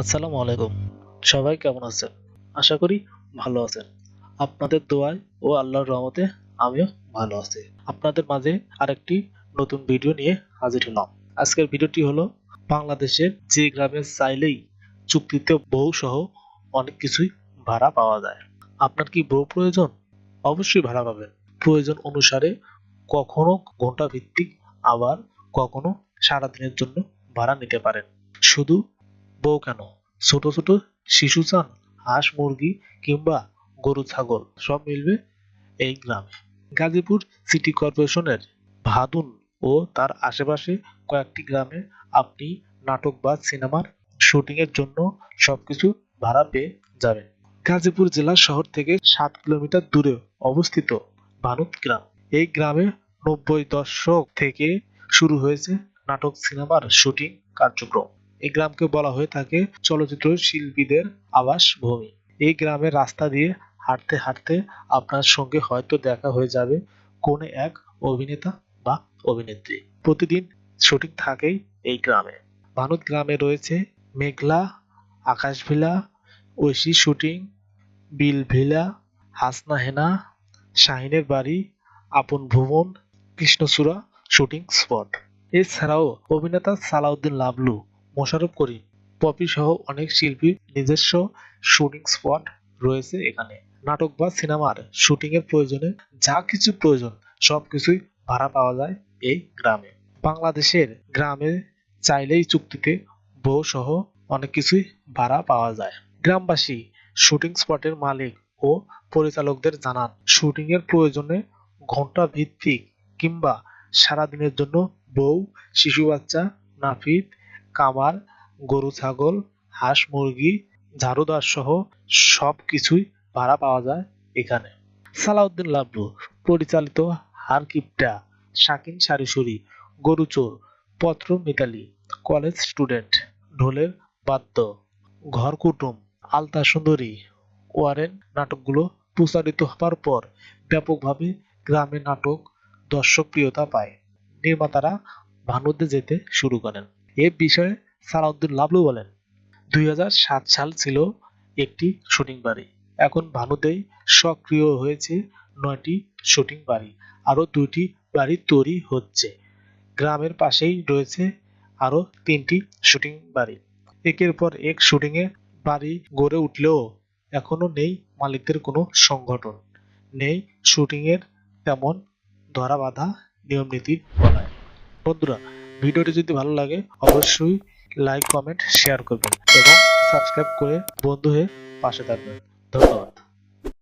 আসসালামু আলাইকুম। সবাই কেমন আছেন? আশা করি ভালো আছেন। আপনাদের দোয়ায় ও আল্লাহর রহমতে আমিও ভালো আছি। আপনাদের মাঝে আরেকটি নতুন ভিডিও নিয়ে হাজির হলাম। আজকের ভিডিওটি হলো বাংলাদেশের যে গ্রামে চাইলেই চুক্তিতে বউ সহ অনেক কিছুই ভাড়া পাওয়া যায়। আপনার কি বউ প্রয়োজন? অবশ্যই ভাড়া পাবেন। প্রয়োজন অনুসারে কখনো ঘণ্টা ভিত্তিক আবার কখনো সারাদিনের জন্য ভাড়া নিতে পারেন। শুধু বউ কেন? ছোট ছোট শিশু চান, হাঁস, মুরগি কিংবা গরু, ছাগল, সব মিলবে এই গ্রামে। গাজীপুর সিটি কর্পোরেশনের ভাদুন ও তার আশেপাশে কয়েকটি গ্রামে আপনি নাটক বা সিনেমার শুটিং এর জন্য সবকিছু ভাড়া পেয়ে যাবেন। গাজীপুর জেলা শহর থেকে সাত কিলোমিটার দূরে অবস্থিত বানুত গ্রাম। এই গ্রামে নব্বই দশক থেকে শুরু হয়েছে নাটক, সিনেমার শুটিং কার্যক্রম। এই গ্রামকে বলা হয়ে থাকে চলচ্চিত্র শিল্পীদের আবাস ভূমি এই গ্রামের রাস্তা দিয়ে হাঁটতে হাঁটতে আপনার সঙ্গে হয়তো দেখা হয়ে যাবে কোন এক অভিনেতা বা অভিনেত্রী। প্রতিদিন শুটিং থাকেই এই গ্রামে। ভানুত গ্রামে রয়েছে মেঘলা, আকাশভিলা, ঐশী শুটিং, বিলভিলা, হাসনা হেনা, শাহিনের বাড়ি, আপন ভুবন কৃষ্ণচূড়া শুটিং স্পট। এছাড়াও অভিনেতা সালাউদ্দিন লাবলু মোশাররফ করিম, পপি সহ অনেক শিল্পীর নিজস্ব শুটিং স্পট রয়েছে এখানে। নাটক বা সিনেমার শুটিং এর প্রয়োজনে যা কিছু প্রয়োজন, সবকিছুই ভাড়া পাওয়া যায় এই গ্রামে। বাংলাদেশের গ্রামে চাইলেই চুক্তিতে বউ সহ অনেক কিছুই ভাড়া পাওয়া যায়। গ্রামবাসী শুটিং স্পটের মালিক ও পরিচালকদের জানান, শুটিং এর প্রয়োজনে ঘণ্টা ভিত্তিক কিংবা সারাদিনের জন্য বউ, শিশু বাচ্চা, নাপিত কামার, গরু, ছাগল, হাঁস, মুরগি ঝাড়ুদার সহ সব কিছুই ভাড়া পাওয়া যায় এখানে। সালাউদ্দিন লাবলু, পরিচালিত হারকিপটা, শাকিন সারিসুরি, গরুচোর, পত্র মিতালি, কলেজ স্টুডেন্ট, ঢোলের বাদ্য, ঘর কুটুম, আলতা সুন্দরী, ওয়ারেন নাটকগুলো প্রচারিত হবার পর ব্যাপকভাবে গ্রামে নাটক দর্শকপ্রিয়তা পায়। নির্মাতারা ভানুদে যেতে শুরু করেন। এ বিষয়ে সালাউদ্দিন লাবলু বলেন, দুই হাজার সাত সাল ছিল একটি শুটিং বাড়ি। এখন ভানুতেই সক্রিয় হয়েছে নয়টি শুটিং বাড়ি আরও দুইটি বাড়ি তৈরি হচ্ছে। গ্রামের পাশেই রয়েছে আরও তিনটি শুটিং বাড়ি। একের পর এক শুটিং এ বাড়ি গড়ে উঠলেও এখনও নেই মালিকদের কোনো সংগঠন। নেই শুটিং এর তেমন ধরা বাঁধা নিয়ম নীতির বলায়। বন্ধুরা ভিডিওটি যদি ভালো লাগে, অবশ্যই লাইক কমেন্ট শেয়ার করবেন এবং সাবস্ক্রাইব করে বন্ধু হয়ে পাশে থাকবেন। ধন্যবাদ।